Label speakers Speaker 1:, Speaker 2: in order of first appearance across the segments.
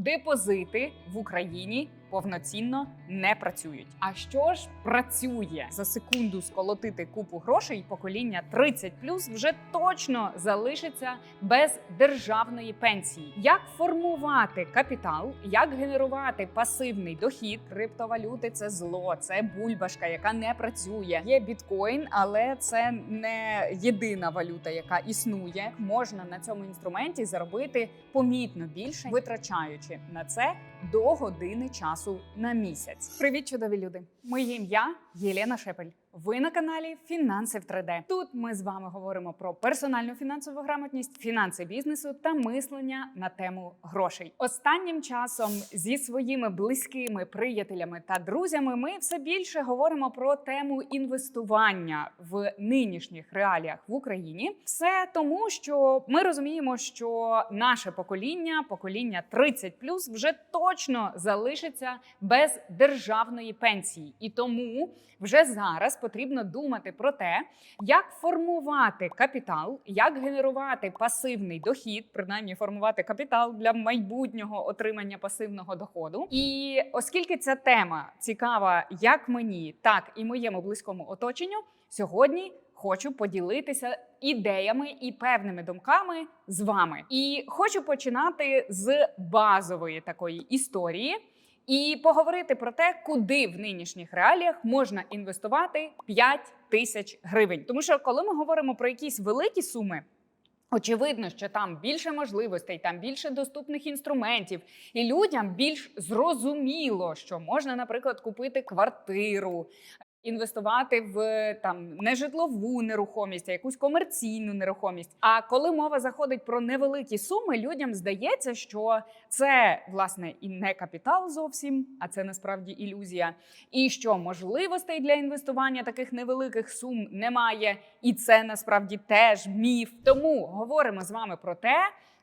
Speaker 1: Депозити в Україні повноцінно не працюють. А що ж працює за секунду сколотити купу грошей? Покоління 30 вже точно залишиться без державної пенсії. Як формувати капітал, як генерувати пасивний дохід? Криптовалюти це зло, це бульбашка, яка не працює. Є біткоін, але це не єдина валюта, яка існує. Можна на цьому інструменті заробити помітно більше, витрачаючи на це до години часу на місяць. Привіт, чудові люди! Моє ім'я Єлена Шепель. Ви на каналі Фінанси в 3D. Тут ми з вами говоримо про персональну фінансову грамотність, фінанси бізнесу та мислення на тему грошей. Останнім часом зі своїми близькими приятелями та друзями ми все більше говоримо про тему інвестування в нинішніх реаліях в Україні. Все тому, що ми розуміємо, що наше покоління, покоління 30 вже точно залишиться без державної пенсії, і тому вже зараз потрібно думати про те, як формувати капітал, як генерувати пасивний дохід, принаймні формувати капітал для майбутнього отримання пасивного доходу. І оскільки ця тема цікава як мені, так і моєму близькому оточенню, сьогодні. Хочу поділитися ідеями і певними думками з вами. І хочу починати з базової такої історії і поговорити про те, куди в нинішніх реаліях можна інвестувати 5 тисяч гривень. Тому що коли ми говоримо про якісь великі суми. Очевидно, що там більше можливостей, там більше доступних інструментів, і людям більш зрозуміло, що можна, наприклад, купити квартиру, інвестувати в там нежитлову нерухомість, а якусь комерційну нерухомість. А коли мова заходить про невеликі суми, людям здається, що це власне і не капітал зовсім, а це насправді ілюзія. І що можливостей для інвестування таких невеликих сум немає, і це насправді теж міф. Тому говоримо з вами про те,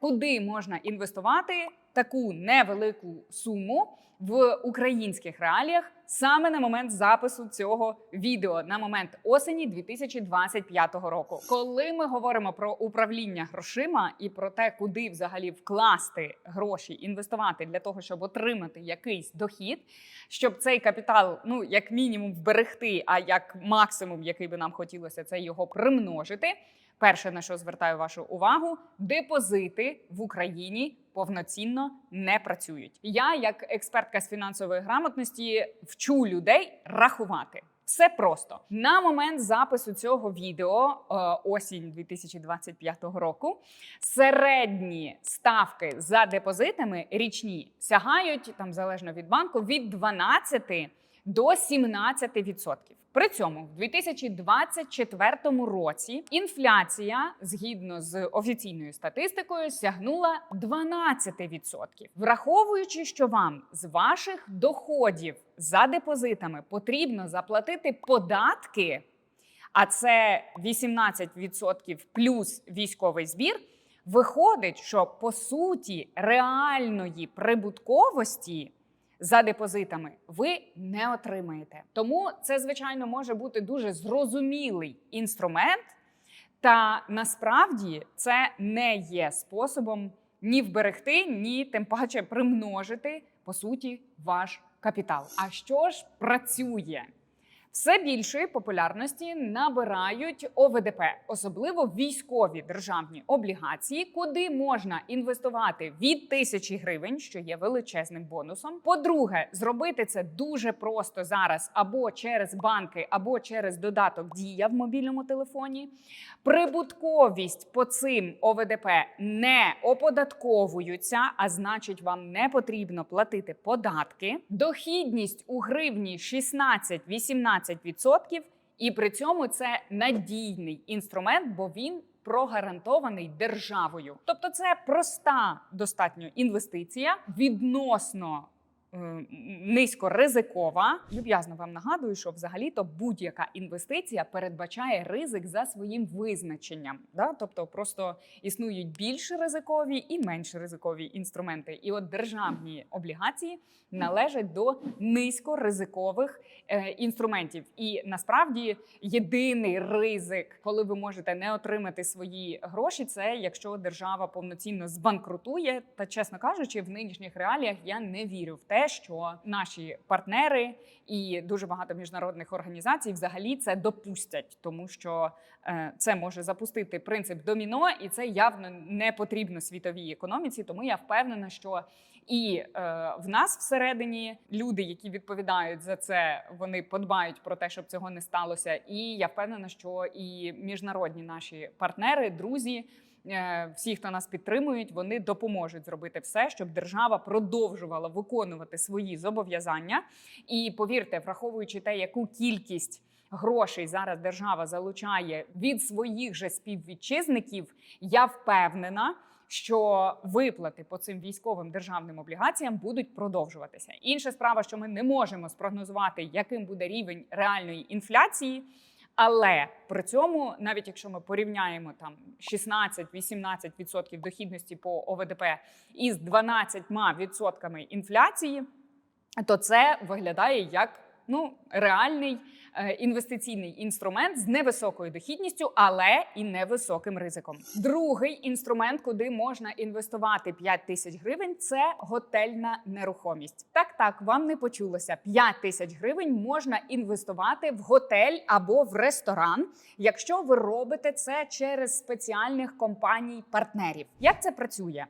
Speaker 1: куди можна інвестувати таку невелику суму в українських реаліях саме на момент запису цього відео, на момент осені 2025 року. Коли ми говоримо про управління грошима і про те, куди взагалі вкласти гроші, інвестувати для того, щоб отримати якийсь дохід, щоб цей капітал, ну як мінімум, вберегти, а як максимум, який би нам хотілося, це його примножити. Перше, на що звертаю вашу увагу, депозити в Україні повноцінно не працюють. Я, як експертка з фінансової грамотності, вчу людей рахувати. Все просто на момент запису цього відео е, осінь 2025 року. Середні ставки за депозитами річні сягають там залежно від банку від 12 до 17%. При цьому в 2024 році інфляція, згідно з офіційною статистикою, сягнула 12%. Враховуючи, що вам з ваших доходів за депозитами потрібно заплатити податки, а це 18% плюс військовий збір. Виходить, що по суті реальної прибутковості за депозитами ви не отримаєте. Тому це, звичайно, може бути дуже зрозумілий інструмент, та насправді це не є способом ні вберегти, ні тим паче примножити по суті ваш капітал. А що ж працює? Все більшої популярності набирають ОВДП, особливо військові державні облігації, куди можна інвестувати від тисячі гривень, що є величезним бонусом. По-друге, зробити це дуже просто зараз або через банки, або через додаток Дія в мобільному телефоні. Прибутковість по цим ОВДП не оподатковуються, а значить, вам не потрібно платити податки. Дохідність у гривні 16-18%. 15%, і при цьому це надійний інструмент, бо він прогарантований державою. Тобто, це проста достатньо інвестиція відносно низькоризикова. Люб'язно вам нагадую, що взагалі-то будь-яка інвестиція передбачає ризик за своїм визначенням. Да? Тобто просто існують більш ризикові і менш ризикові інструменти. І от державні облігації належать до низькоризикових е, інструментів. І насправді єдиний ризик, коли ви можете не отримати свої гроші, це якщо держава повноцінно збанкрутує. Та чесно кажучи, в нинішніх реаліях я не вірю в те, що наші партнери і дуже багато міжнародних організацій взагалі це допустять, тому що е, це може запустити принцип доміно, і це явно не потрібно світовій економіці. Тому я впевнена, що і е, в нас всередині люди, які відповідають за це, вони подбають про те, щоб цього не сталося. І я впевнена, що і міжнародні наші партнери, друзі. Е, Всі, хто нас підтримують, вони допоможуть зробити все, щоб держава продовжувала виконувати свої зобов'язання. І повірте, враховуючи те, яку кількість грошей зараз держава залучає від своїх же співвітчизників, я впевнена, що виплати по цим військовим державним облігаціям будуть продовжуватися. Інша справа, що ми не можемо спрогнозувати, яким буде рівень реальної інфляції. Але при цьому, навіть якщо ми порівняємо там 16-18% дохідності по ОВДП із 12% інфляції, то це виглядає як ну реальний інвестиційний інструмент з невисокою дохідністю, але і невисоким ризиком. Другий інструмент, куди можна інвестувати 5 тисяч гривень, це готельна нерухомість. Так, так, вам не почулося. 5 тисяч гривень можна інвестувати в готель або в ресторан, якщо ви робите це через спеціальних компаній-партнерів. Як це працює?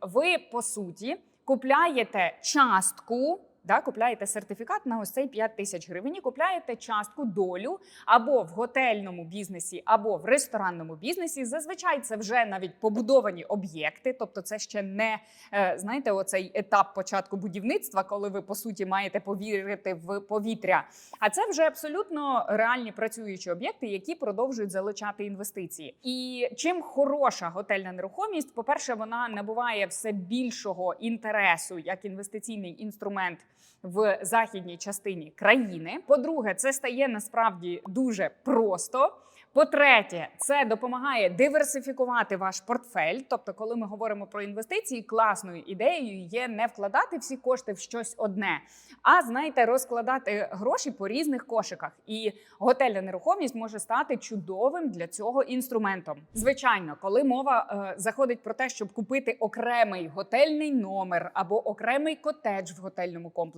Speaker 1: Ви по суті купляєте частку. Да, купляєте сертифікат на ось цей 5 тисяч гривень, і купляєте частку долю або в готельному бізнесі, або в ресторанному бізнесі. Зазвичай це вже навіть побудовані об'єкти, тобто це ще не е, знаєте, оцей етап початку будівництва, коли ви по суті маєте повірити в повітря. А це вже абсолютно реальні працюючі об'єкти, які продовжують залучати інвестиції. І чим хороша готельна нерухомість, по-перше, вона набуває все більшого інтересу як інвестиційний інструмент в західній частині країни. По-друге, це стає насправді дуже просто. По-третє, це допомагає диверсифікувати ваш портфель. Тобто, коли ми говоримо про інвестиції, класною ідеєю є не вкладати всі кошти в щось одне, а знаєте, розкладати гроші по різних кошиках. І готельна нерухомість може стати чудовим для цього інструментом. Звичайно, коли мова е, заходить про те, щоб купити окремий готельний номер або окремий котедж в готельному комплексі,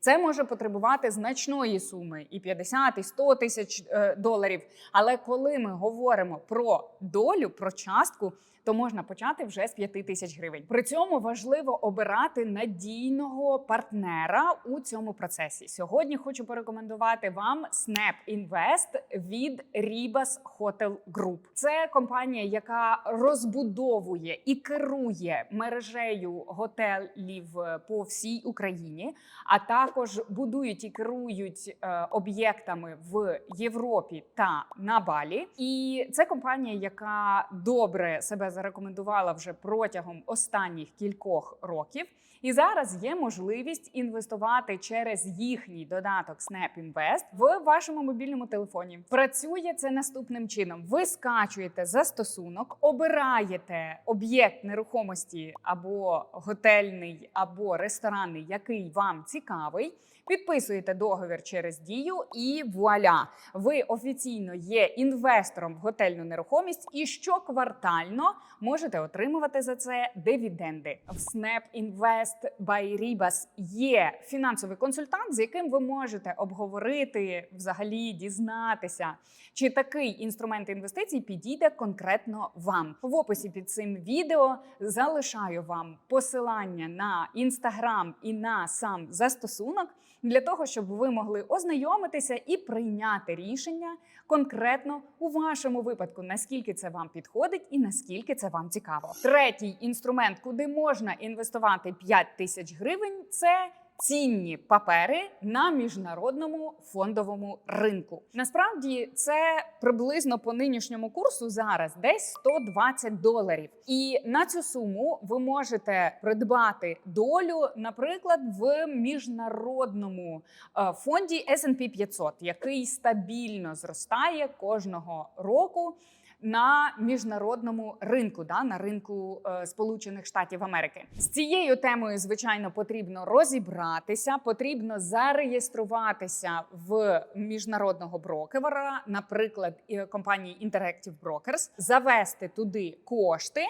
Speaker 1: це може потребувати значної суми і 50, і 100 тисяч е, доларів. Але коли ми говоримо про долю, про частку. То можна почати вже з 5 тисяч гривень. При цьому важливо обирати надійного партнера у цьому процесі. Сьогодні хочу порекомендувати вам Snap Invest від Ribas Hotel Group. Це компанія, яка розбудовує і керує мережею готелів по всій Україні, а також будують і керують е, об'єктами в Європі та на Балі. І це компанія, яка добре себе зарекомендувала вже протягом останніх кількох років. І зараз є можливість інвестувати через їхній додаток Snap Invest в вашому мобільному телефоні. Працює це наступним чином: ви скачуєте застосунок, обираєте об'єкт нерухомості або готельний, або ресторанний, який вам цікавий. Підписуєте договір через дію, і вуаля! Ви офіційно є інвестором в готельну нерухомість і щоквартально можете отримувати за це дивіденди. В Snap Invest by Ribas є фінансовий консультант, з яким ви можете обговорити, взагалі дізнатися, чи такий інструмент інвестицій підійде конкретно вам. В описі під цим відео залишаю вам посилання на інстаграм і на сам застосунок для того, щоб ви могли ознайомитися і прийняти рішення конкретно у вашому випадку, наскільки це вам підходить і наскільки це вам цікаво. Третій інструмент, куди можна інвестувати 5 тисяч гривень, це цінні папери на міжнародному фондовому ринку. Насправді це приблизно по нинішньому курсу зараз десь 120 доларів. І на цю суму ви можете придбати долю, наприклад, в міжнародному е, фонді S&P 500, який стабільно зростає кожного року на міжнародному ринку, да, на ринку е, Сполучених Штатів Америки. З цією темою, звичайно, потрібно розібратися, потрібно зареєструватися в міжнародного брокера, наприклад, компанії Interactive Brokers, завести туди кошти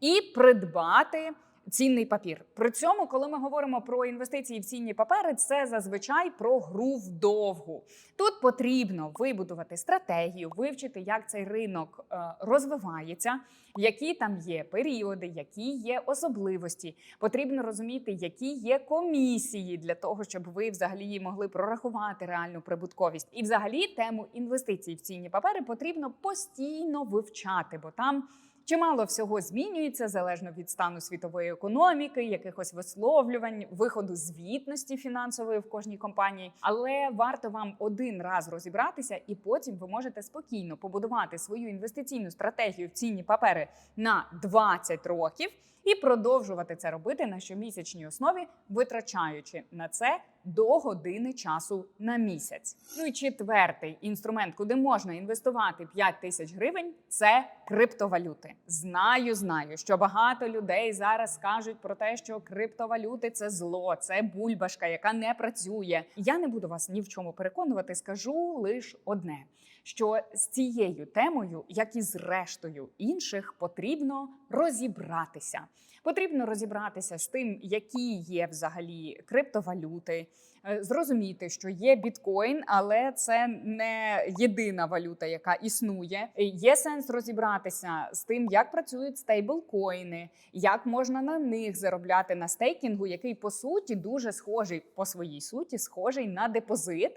Speaker 1: і придбати. Цінний папір. При цьому, коли ми говоримо про інвестиції в цінні папери, це зазвичай про гру вдовгу. Тут потрібно вибудувати стратегію, вивчити, як цей ринок е, розвивається, які там є періоди, які є особливості. Потрібно розуміти, які є комісії для того, щоб ви взагалі могли прорахувати реальну прибутковість. І, взагалі, тему інвестицій в цінні папери потрібно постійно вивчати, бо там. Чимало всього змінюється залежно від стану світової економіки, якихось висловлювань, виходу звітності фінансової в кожній компанії. Але варто вам один раз розібратися, і потім ви можете спокійно побудувати свою інвестиційну стратегію в цінні папери на 20 років і продовжувати це робити на щомісячній основі, витрачаючи на це до години часу на місяць. Ну і четвертий інструмент, куди можна інвестувати 5 тисяч гривень, це криптовалюти. Знаю, знаю, що багато людей зараз кажуть про те, що криптовалюти це зло, це бульбашка, яка не працює. Я не буду вас ні в чому переконувати, скажу лише одне: що з цією темою, як і з рештою інших, потрібно розібратися. Потрібно розібратися з тим, які є взагалі криптовалюти, е, зрозуміти, що є біткоін, але це не єдина валюта, яка існує. Є сенс розібратися з тим, як працюють стейблкоїни, як можна на них заробляти на стейкінгу, який по суті дуже схожий по своїй суті, схожий на депозит.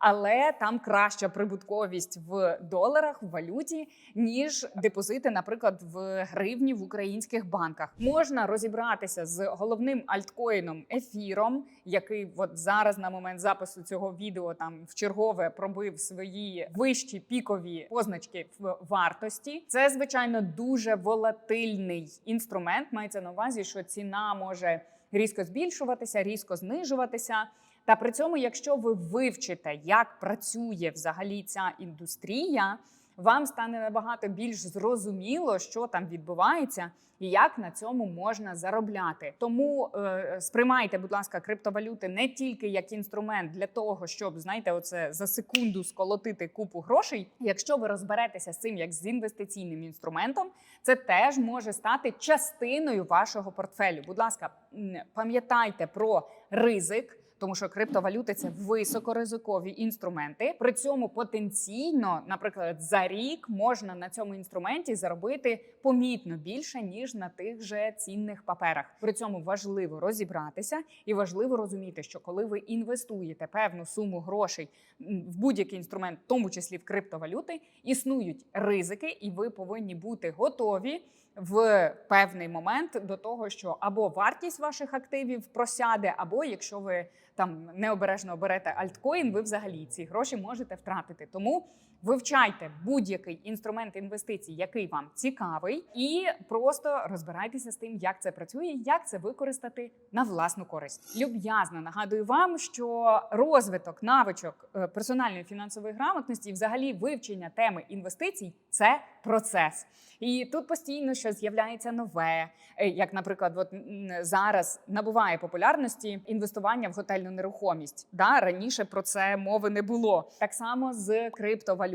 Speaker 1: Але там краща прибутковість в доларах в валюті, ніж депозити, наприклад, в гривні в українських банках. Можна розібратися з головним альткоїном ефіром, який от зараз на момент запису цього відео там в чергове пробив свої вищі пікові позначки в вартості. Це звичайно дуже волатильний інструмент. Мається на увазі, що ціна може різко збільшуватися, різко знижуватися. Та при цьому, якщо ви вивчите, як працює взагалі ця індустрія, вам стане набагато більш зрозуміло, що там відбувається і як на цьому можна заробляти. Тому е, сприймайте, будь ласка, криптовалюти не тільки як інструмент для того, щоб знаєте, оце за секунду сколотити купу грошей. Якщо ви розберетеся з цим як з інвестиційним інструментом, це теж може стати частиною вашого портфелю. Будь ласка, пам'ятайте про ризик тому що криптовалюти це високоризикові інструменти. При цьому потенційно, наприклад, за рік можна на цьому інструменті заробити помітно більше ніж на тих же цінних паперах. При цьому важливо розібратися і важливо розуміти, що коли ви інвестуєте певну суму грошей в будь-який інструмент, в тому числі в криптовалюти, існують ризики, і ви повинні бути готові в певний момент до того, що або вартість ваших активів просяде, або якщо ви там необережно оберете альткоін, ви взагалі ці гроші можете втратити. Тому вивчайте будь-який інструмент інвестицій, який вам цікавий, і просто розбирайтеся з тим, як це працює, як це використати на власну користь. Люб'язно нагадую вам, що розвиток навичок е, персональної фінансової грамотності, і взагалі вивчення теми інвестицій це процес. І тут постійно щось з'являється нове, Е, як, наприклад, от зараз набуває популярності інвестування в готельну нерухомість. Да, раніше про це мови не було. Так само з криптовалютами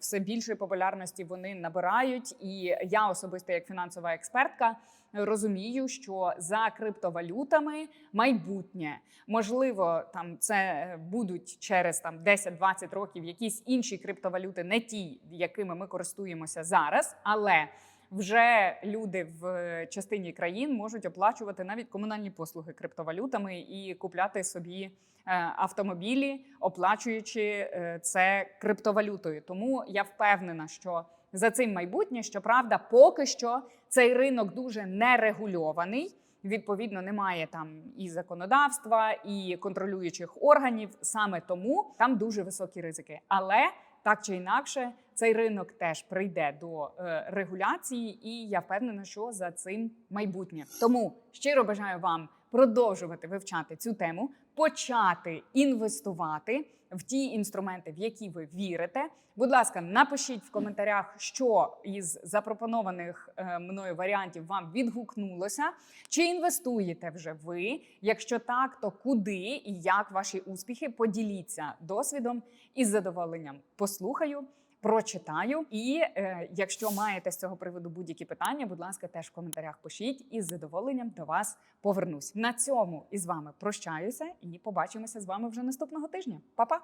Speaker 1: все більше популярності вони набирають. І я особисто, як фінансова експертка, розумію, що за криптовалютами майбутнє. Можливо, там це будуть через там 10-20 років якісь інші криптовалюти, не ті, якими ми користуємося зараз, але вже люди в частині країн можуть оплачувати навіть комунальні послуги криптовалютами і купляти собі автомобілі, оплачуючи е, це криптовалютою. Тому я впевнена, що за цим майбутнє, щоправда, поки що цей ринок дуже нерегульований. Відповідно, немає там і законодавства, і контролюючих органів. Саме тому там дуже високі ризики. Але так чи інакше, цей ринок теж прийде до е, регуляції, і я впевнена, що за цим майбутнє. Тому щиро бажаю вам продовжувати вивчати цю тему, почати інвестувати в ті інструменти, в які ви вірите. Будь ласка, напишіть в коментарях, що із запропонованих е, мною варіантів вам відгукнулося. Чи інвестуєте вже ви? Якщо так, то куди і як ваші успіхи? Поділіться досвідом і з задоволенням послухаю. Прочитаю, і е, якщо маєте з цього приводу будь-які питання, будь ласка, теж в коментарях пишіть і з задоволенням до вас повернусь. На цьому із вами прощаюся і побачимося з вами вже наступного тижня. Па-па!